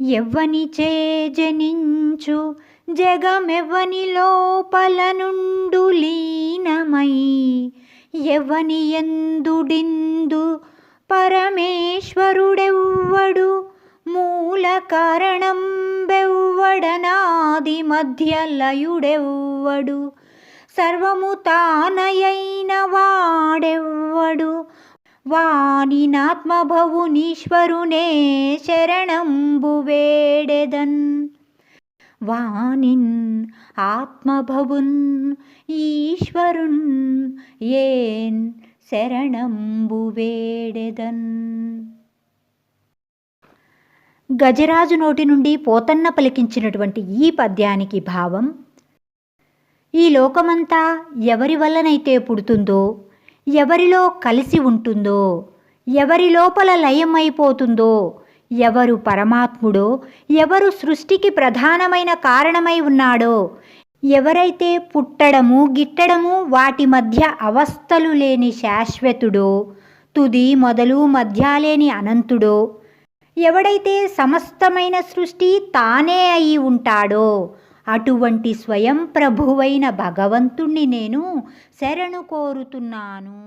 ఎవ్వని జనించు జగమెవ్వని లోపల నుండు లీనమై ఎవ్వని ఎందుడిందు పరమేశ్వరుడెవ్వడు మూల కారణం బెవ్వడనాది మధ్య లయుడెవ్వడు సర్వము తానయైన వాడెవ్వ వానినాత్మభవునీశ్వరునే శరణంబు వేడెదన్ వానిన్ ఆత్మభవున్ ఈశ్వరున్ ఏన్ శరణంబు వేడెదన్ గజరాజు నోటి నుండి పోతన్న పలికించినటువంటి ఈ పద్యానికి భావం ఈ లోకమంతా ఎవరి వల్లనైతే పుడుతుందో ఎవరిలో కలిసి ఉంటుందో ఎవరి లోపల లయమైపోతుందో ఎవరు పరమాత్ముడో ఎవరు సృష్టికి ప్రధానమైన కారణమై ఉన్నాడో ఎవరైతే పుట్టడము గిట్టడము వాటి మధ్య అవస్థలు లేని శాశ్వతుడో తుది మొదలు మధ్య లేని అనంతుడో ఎవడైతే సమస్తమైన సృష్టి తానే అయి ఉంటాడో అటువంటి స్వయం ప్రభువైన భగవంతుణ్ణి నేను శరణు కోరుతున్నాను.